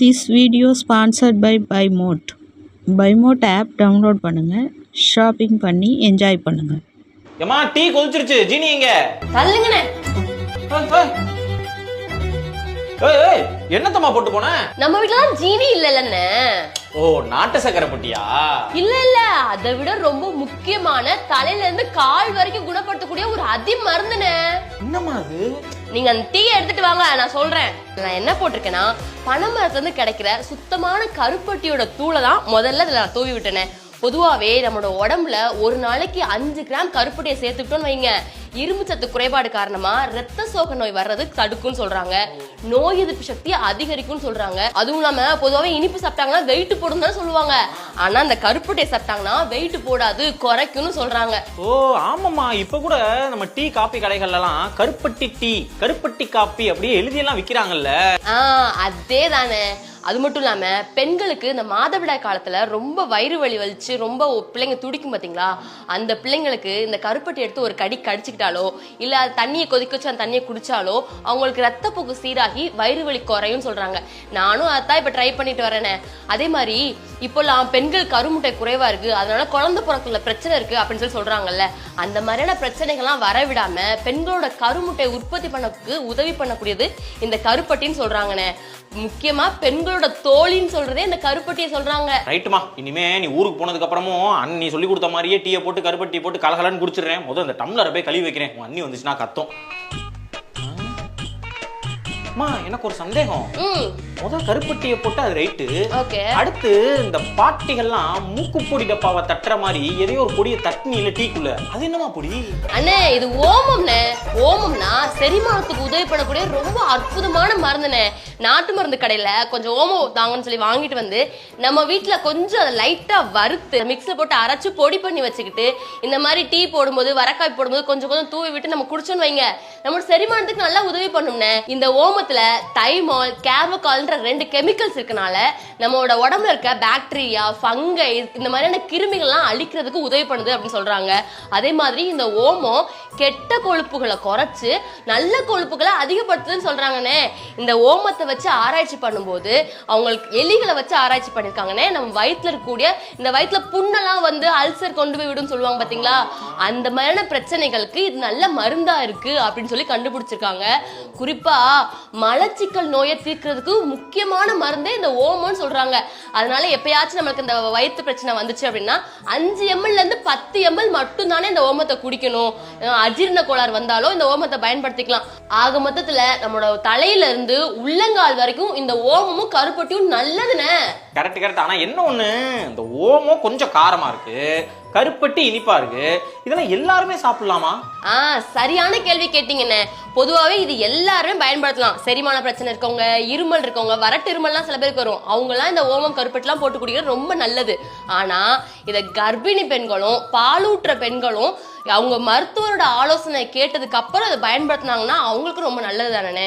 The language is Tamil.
This video sponsored by பைமோட் பைமோட் app download பண்ணுங்கள் ஷாப்பிங் பண்ணி என்ஜாய் பண்ணுங்கள் ஏமா டீ கொதிச்சிருச்சு. ஜீனி எங்க தள்ளுங்கண்ணே. ஏய், ஏய். என்னத்தம்மா போட்டு போன? நம்ம வீட்டுல ஜீனி இல்லல்லண்ணே. ஓ நாட்டு சக்கரை பொட்டியா? இல்ல இல்ல. அதை விட ரொம்ப முக்கியமான தலையில இருந்து கால் வரைக்கும் குணப்படுத்தக்கூடிய ஒரு அதி மருந்துண்ணே என்னம்மா அது? நீங்க அந்த டீயை எடுத்துட்டு வாங்க நான் சொல்றேன். நான் என்ன போட்டிருக்கேன்னா பனைமரத்துல இருந்து கிடைக்கிற சுத்தமான கருப்பட்டியோட தூளை தான் முதல்ல இதுல நான் தூவி விட்டேனே பொதுவாவே நம்மளோட உடம்புல ஒரு நாளைக்கு அஞ்சு கிராம் கருப்பட்டியை சேர்த்துக்கிட்டோம்னு வைங்க. இரும்பு சத்து குறைபாடு காரணமா ரத்த சோகை நோய் வர்றது தடுக்கும்னு சொல்றாங்க. நோய் எதிர்ப்பு சக்தி அதிகரிக்கும்னு சொல்றாங்க. அதுவும் இல்லாம பொதுவாவே இனிப்பு சாப்பிட்டாங்கன்னா வெயிட் போடும் தானே சொல்லுவாங்க. ஆனா அந்த கருப்பட்டியை சாப்பிட்டாங்கன்னா வெயிட் போடாது குறைக்கும்னு சொல்றாங்க. ஓ ஆமாம்மா. இப்ப கூட நம்ம டீ காபி கடைகள்ல எல்லாம் கருப்பட்டி டீ கருப்பட்டி காப்பி அப்படியே எழுதியெல்லாம் விக்கிறாங்கல்ல. ஆ அதே தானே அது மட்டும் இல்லாமல் பெண்களுக்கு இந்த மாதவிடாய் காலத்தில் ரொம்ப வயிறு வலி வலிச்சு ரொம்ப ஒ- பிள்ளைங்க துடிக்கும் பார்த்தீங்களா அந்த பிள்ளைங்களுக்கு இந்த கருப்பட்டி எடுத்து ஒரு கடி கடிச்சிக்கிட்டாலோ இல்லை அது தண்ணியை கொதிக்க வச்சு அந்த தண்ணியை குடிச்சாலோ அவங்களுக்கு ரத்தப்போக்கு சீராகி வயிறு வலி குறையும் சொல்கிறாங்க நானும் அதான் இப்போ ட்ரை பண்ணிட்டு வரேனே. அதே மாதிரி இப்போல்லாம் பெண்கள் கருமுட்டை குறைவா இருக்கு. அதனால குழந்தை பிறக்குள்ள பிரச்சனை இருக்கு அப்படின்னு சொல்லி சொல்றாங்கல்ல. அந்த மாதிரியான பிரச்சனைகள்லாம் வரவிடாம பெண்களோட கருமுட்டை உற்பத்தி பண்ணக்கு உதவி பண்ணக்கூடியது இந்த கருப்பட்டின்னு சொல்றாங்கண்ணே. முக்கியமா பெண்களோட தோழின்னு சொல்றதே இந்த கருப்பட்டியை சொல்றாங்க. ரைட்டுமா. இனிமே நீ ஊருக்கு போனதுக்கு அப்புறமும் அண்ணி நீ சொல்லி கொடுத்த மாதிரியே டீயை போட்டு கருப்பட்டியை போட்டு கலகலன்னு குடிச்சிடுறேன். முதல்ல இந்த டம்ளரை போய் கழுவி வைக்கிறேன். உன் அண்ணி வந்துச்சுன்னா கத்தும். அம்மா எனக்கு ஒரு சந்தேகம். முதல் கருப்பட்டியை போட்டு அது ரைட்டு. அடுத்து இந்த பாட்டிகள்லாம் மூக்கு பொடி டப்பாவை தட்டுற மாதிரி எதையோ ஒரு பொடியை தட்டினி இல்ல டீக்குள்ள. அது என்னமா பொடி? அண்ணே இது ஓமம்ண்ணே. ஓமம்னா செரிமானத்துக்கு உதவி பண்ணக்கூடிய ரொம்ப அற்புதமான மருந்துண்ணே. நாட்டு மருந்து கடையில கொஞ்சம் ஓமம் தாங்கன்னு சொல்லி வாங்கிட்டு வந்து நம்ம வீட்ல கொஞ்சம் அதை லைட்டா வறுத்து மிக்ஸில் போட்டு அரைச்சு பொடி பண்ணி வச்சுக்கிட்டு இந்த மாதிரி டீ போடும்போது வரக்காய் போடும்போது கொஞ்சம் கொஞ்சம் தூவி விட்டு நம்ம குடிச்சோன்னு வைங்க. நம்மளோட செரிமானத்துக்கு நல்லா உதவி பண்ணும்ண்ணே. இந்த ஓமத்துல தைமால் கேர்வகால்ன்ற ரெண்டு கெமிக்கல்ஸ் இருக்கனால நம்மளோட உடம்புல இருக்க பாக்டீரியா ஃபங்கை இந்த மாதிரியான கிருமிகள்லாம் அழிக்கிறதுக்கு உதவி பண்ணுது அப்படின்னு சொல்றாங்க. அதே மாதிரி இந்த ஓமம் கெட்ட கொழுப்புகளை குறைச்சு நல்ல கொழுப்புகளை அதிகப்படுத்துதுன்னு சொல்றாங்கண்ணே. இந்த ஓமத்தை வச்சு ஆராய்ச்சி பண்ணும்போது அவங்களுக்கு எலிகளை வச்சு ஆராய்ச்சி பண்ணிருக்காங்கண்ணே. நம்ம வயிற்றுல இருக்கக்கூடிய இந்த வயிற்றுல புண்ணெல்லாம் வந்து அல்சர் கொண்டு போய் விடும் சொல்லுவாங்க பாத்தீங்களா? அந்த மாதிரியான பிரச்சனைகளுக்கு இது நல்ல மருந்தா இருக்கு அப்படின்னு சொல்லி கண்டுபிடிச்சிருக்காங்க. குறிப்பா மலச்சிக்கல் நோயை தீர்க்கிறதுக்கு முக்கியமான மருந்தே இந்த ஓமம்னு சொல்றாங்க. அதனால எப்பயாச்சும் நம்மளுக்கு இந்த வயிற்று பிரச்சனை வந்துச்சு அப்படின்னா அஞ்சு எம்எல்ல இருந்து பத்து எம்எல் மட்டும் தானே இந்த ஓமத்தை குடிக்கணும். அஜீர்ண கோளாறு வந்தாலும் இந்த ஓமத்தை பயன்படுத்திக்கலாம். ஆக மொத்தத்துல நம்மளோட தலையில இருந்து உள்ளங்கால் வரைக்கும் இந்த ஓமமும் கருப்பட்டியும் நல்லதுண்ணே. கரெக்ட் கரெக்ட் ஆனா என்ன ஒண்ணு? இந்த ஓமம் கொஞ்சம் காரமா இருக்கு. கருப்பட்டி இனிப்பா இருக்கு இதெல்லாம் எல்லாருமே சாப்பிடலாமா? ஆ சரியான கேள்வி கேட்டீங்கண்ணே. பொதுவாகவே இது எல்லாருமே பயன்படுத்தலாம். செரிமான பிரச்சனை இருக்கவங்க இருமல் இருக்கவங்க வரட்டு இருமல்லாம் சில பேருக்கு வரும். அவங்கலாம் இந்த ஓமம் கருப்பட்டிலாம் போட்டு குடிக்கிறது ரொம்ப நல்லது. ஆனா இதை கர்ப்பிணி பெண்களும் பாலூட்டுற பெண்களும் அவங்க மருத்துவரோட ஆலோசனை கேட்டதுக்கு அப்புறம் அதை பயன்படுத்தினாங்கன்னா அவங்களுக்கு ரொம்ப நல்லது தானே